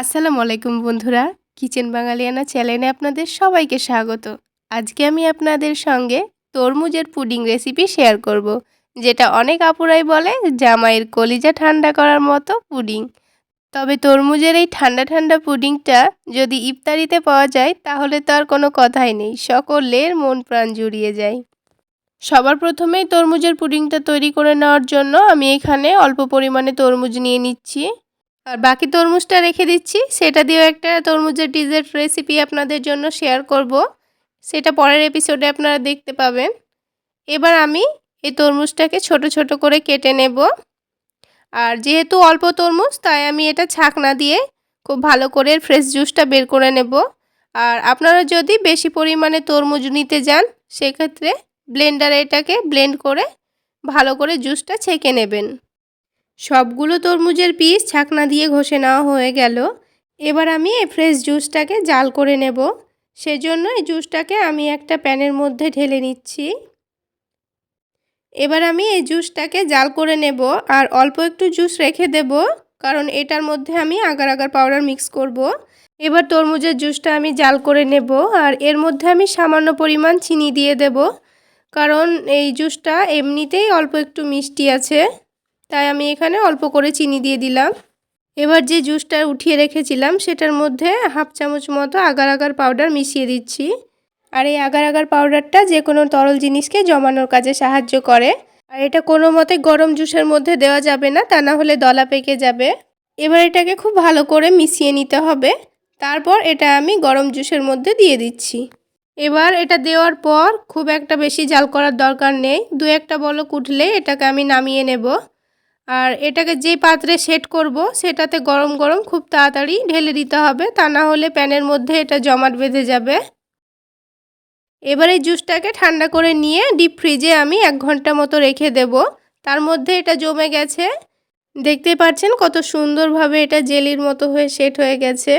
আসসালামু আলাইকুম বন্ধুরা। কিচেন বাঙালিয়ানা চ্যানেলে আপনাদের সবাইকে স্বাগত। আজকে আমি আপনাদের সঙ্গে তরমুজের পুডিং রেসিপি শেয়ার করব। যেটা অনেক আপুরাই বলে জামাইয়ের কলিজা ঠান্ডা করার মতো পুডিং। তবে তরমুজের এই ঠান্ডা ঠান্ডা পুডিংটা যদি ইফতারিতে পাওয়া যায়, তাহলে তো আর কোনো কথাই নেই, সকলের মন প্রাণ জুড়িয়ে যায়। সবার প্রথমেই তরমুজের পুডিংটা তৈরি করে নেওয়ার জন্য আমি এখানে অল্প পরিমাণে তরমুজ নিয়ে নিচ্ছি। আর বাকি তরমুজটা রেখে দিচ্ছি। সেটা দিয়েও একটা তরমুজের ডিজার্ট রেসিপি আপনাদের জন্য শেয়ার করব। সেটা পরের এপিসোডে আপনারা দেখতে পাবেন। এবার আমি এই তরমুজটাকে ছোট ছোট করে কেটে নেব। আর যেহেতু অল্প তরমুজ, তাই আমি এটা ছাকনা দিয়ে খুব ভালো করে ফ্রেশ জুসটা বের করে নেব। আর আপনারা যদি বেশি পরিমাণে তরমুজ নিতে যান, সেক্ষেত্রে ব্লেন্ডারে এটাকে ব্লেন্ড করে ভালো করে জুসটা ছেঁকে নেবেন। সবগুলো তরমুজের পিস ছাকনা দিয়ে ঘষে নেওয়া হয়ে গেল। এবার আমি এই ফ্রেশ জুসটাকে জাল করে নেব। সেজন্য এই জুসটাকে আমি একটা প্যানের মধ্যে ঢেলে নিচ্ছি। এবার আমি এই জুসটাকে জাল করে নেব আর অল্প একটু জুস রেখে দেব, কারণ এটার মধ্যে আমি আগার আগার পাউডার মিক্স করব। এবার তরমুজের জুসটা আমি জাল করে নেব আর এর মধ্যে আমি সামান্য পরিমাণ চিনি দিয়ে দেব, কারণ এই জুসটা এমনিতেই অল্প একটু মিষ্টি আছে। তাই আমি এখানে অল্প করে চিনি দিয়ে দিলাম। এবার যে জুসটা উঠিয়ে রেখেছিলাম, সেটার মধ্যে হাফ চামচ মতো আগার আগার পাউডার মিশিয়ে দিচ্ছি। আর এই আগার আগার পাউডারটা যে কোনো তরল জিনিসকে জমানোর কাজে সাহায্য করে। আর এটা কোনো মতে গরম জুসের মধ্যে দেওয়া যাবে না, তা না হলে দলা পেকে যাবে। এবার এটাকে খুব ভালো করে মিশিয়ে নিতে হবে। তারপর এটা আমি গরম জুসের মধ্যে দিয়ে দিচ্ছি। এবার এটা দেওয়ার পর খুব একটা বেশি জাল করার দরকার নেই। দু একটা বলক উঠলে এটাকে আমি নামিয়ে নেব। আর এটাকে যে পাত্রে সেট করব, সেটাতে গরম গরম খুব তাড়াতাড়ি ঢেলে দিতে হবে। তা না হলে প্যানের মধ্যে এটা জমাট বেঁধে যাবে। এবার এই জুসটাকে ঠান্ডা করে নিয়ে ডিপ ফ্রিজে আমি এক ঘণ্টা মতো রেখে দেব। তার মধ্যে এটা জমে গেছে। দেখতে পাচ্ছেন কত সুন্দরভাবে এটা জেলির মতো হয়ে সেট হয়ে গেছে।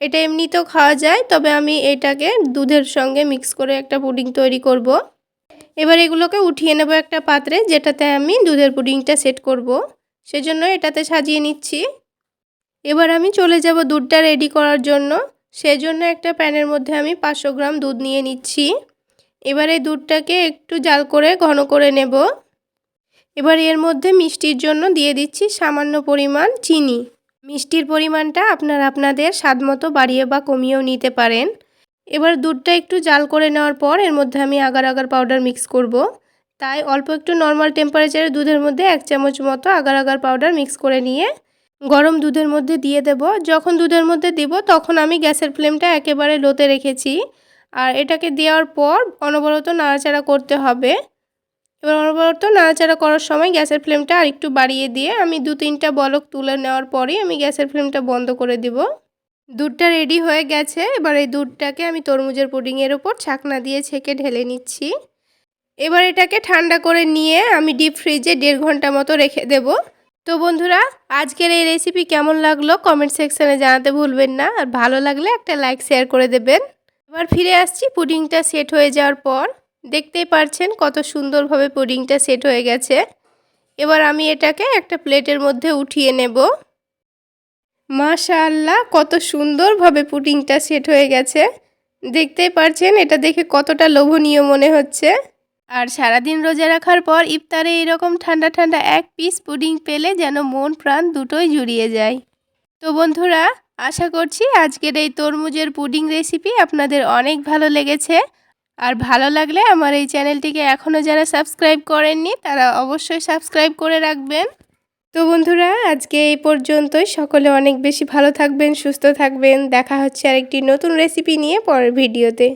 এটা এমনিতেও খাওয়া যায়, তবে আমি এটাকে দুধের সঙ্গে মিক্স করে একটা পুডিং তৈরি করব। এবার এগুলোকে উঠিয়ে নেব একটা পাত্রে, যেটাতে আমি দুধের পুডিংটা সেট করব। সেজন্য এটাতে সাজিয়ে নিচ্ছি। এবার আমি চলে যাব দুধটা রেডি করার জন্য। সেজন্য একটা প্যানের মধ্যে আমি পাঁচশো গ্রাম দুধ নিয়ে নিচ্ছি। এবার এই দুধটাকে একটু জাল করে ঘন করে নেব। এবার এর মধ্যে মিষ্টির জন্য দিয়ে দিচ্ছি সামান্য পরিমাণ চিনি। মিষ্টির পরিমাণটা আপনারা আপনাদের স্বাদ মতো বাড়িয়ে বা কমিয়েও নিতে পারেন। এবার দুধটা একটু জাল করে নেওয়ার পর এর মধ্যে আমি আগার আগার পাউডার মিক্স করব। তাই অল্প একটু নর্মাল টেম্পারেচারে দুধের মধ্যে এক চামচ মতো আগার আগার পাউডার মিক্স করে নিয়ে গরম দুধের মধ্যে দিয়ে দেব। যখন দুধের মধ্যে দিব তখন আমি গ্যাসের ফ্লেমটা একেবারে লোতে রেখেছি। আর এটাকে দেওয়ার পর অনবরত নাড়াচাড়া করতে হবে। এবার অনবরত নাড়াচাড়া করার সময় গ্যাসের ফ্লেমটা আরেকটু বাড়িয়ে দিয়ে আমি দু তিনটা বলক তুলে নেওয়ার পরেই আমি গ্যাসের ফ্লেমটা বন্ধ করে দিব। দুধটা রেডি হয়ে গেছে। এবার এই দুধটাকে আমি তরমুজের পুডিংয়ের ওপর ছাকনা দিয়ে ছেঁকে ঢেলে নিচ্ছি। এবার এটাকে ঠান্ডা করে নিয়ে আমি ডিপ ফ্রিজে দেড় ঘণ্টা মতো রেখে দেব। তো বন্ধুরা, আজকের এই রেসিপি কেমন লাগল কমেন্ট সেকশানে জানাতে ভুলবেন না। আর ভালো লাগলে একটা লাইক শেয়ার করে দেবেন। এবার ফিরে আসছি পুডিংটা সেট হয়ে যাওয়ার পর। দেখতেই পারছেন কত সুন্দরভাবে পুডিংটা সেট হয়ে গেছে। এবার আমি এটাকে একটা প্লেটের মধ্যে উঠিয়ে নেব। মাশাআল্লাহ, কত সুন্দরভাবে পুডিংটা সেট হয়ে গেছে। দেখতেই পারছেন, এটা দেখে কতটা লোভনীয় মনে হচ্ছে। আর সারাদিন রোজা রাখার পর ইফতারে এরকম ঠান্ডা ঠান্ডা এক পিস পুডিং পেলে যেন মন প্রাণ দুটোই জুড়িয়ে যায়। তো বন্ধুরা, আশা করছি আজকের এই তরমুজের পুডিং রেসিপি আপনাদের অনেক ভালো লেগেছে। আর ভালো লাগলে আমার এই চ্যানেলটিকে এখনও যারা সাবস্ক্রাইব করেননি, তারা অবশ্যই সাবস্ক্রাইব করে রাখবেন। তো বন্ধুরা, আজকে এই পর্যন্তই। সকলে অনেক বেশি ভালো থাকবেন, সুস্থ থাকবেন। দেখা হচ্ছে আরেকটি নতুন রেসিপি নিয়ে পরের ভিডিওতে